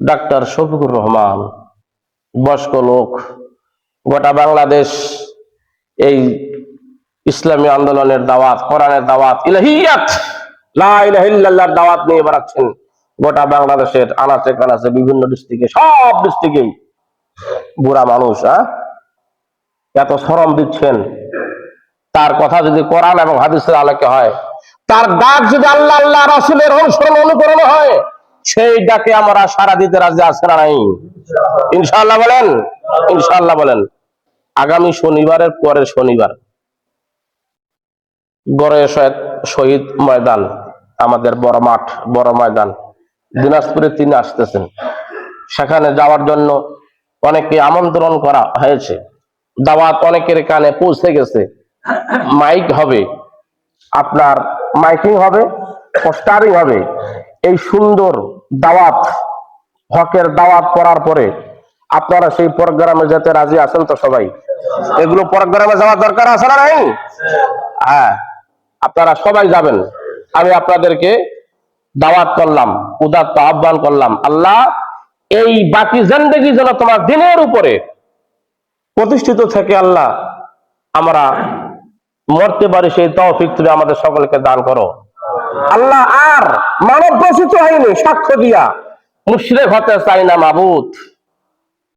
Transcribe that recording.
Doctor Shafiqur Rahman, বয়স্ক লোক, গোটা বাংলাদেশ এই ইসলামী আন্দোলনের দাওয়াত, কোরআনের দাওয়াত ইলাহিয়াত লা ইলাহা ইল্লাল্লাহর দাওয়াত নিয়ে বেড়াচ্ছেন। গোটা বাংলাদেশের আনাচে কানাচে বিভিন্ন ডিস্ট্রিক্টে সব ডিস্ট্রিক্টেই বুড়া মানুষ হ্যাঁ এত শ্রম দিচ্ছেন। তার কথা যদি কোরআন এবং হাদিসের আলোকে হয়, তার ডাক যদি আল্লাহ আল্লাহ রাসুলের অনুসরণ, অনুকরণ হয় সেই ডাকে আমরা সারা দিতে রাজি আছে না নাই? ইনশাআল্লাহ বলেন ইনশাআল্লাহ বলেন। আগামী শনিবারের পরের শনিবার গড়ে শহীদ ময়দান, আমাদের বড় মাঠ, বড় ময়দান, দিনাজপুরে তিনি আসতেছেন। সেখানে যাওয়ার জন্য অনেকে আমন্ত্রণ করা হয়েছে। দাওয়াত অনেকের কানে পৌঁছে গেছে। মাইক হবে। আপনার মাইকিং হবে, পোস্টারিং হবে। এই সুন্দর দাওয়াত, হকের দাওয়াত করার পরে আপনারা সেই প্রোগ্রামে যেতে রাজি আছেন তো সবাই? এগুলো প্রোগ্রামে যাওয়ার দরকার আছে না নাই? হ্যাঁ আপনারা সবাই যাবেন। আমি আপনাদেরকে দাওয়াত করলাম, উদাত্ত আহ্বান করলাম, আল্লাহ এই বাকি জিন্দগি যেন তোমার দিনের উপরে প্রতিষ্ঠিত থেকে আল্লাহ আমরা মরতে পারি, সেই তৌফিক তুমি আমাদের সকলকে দান করো। আল্লাহ আর মানব রচিত হয়নি সাক্ষ্য দিয়া। মুর্শিদের হতে চাই না মাবুত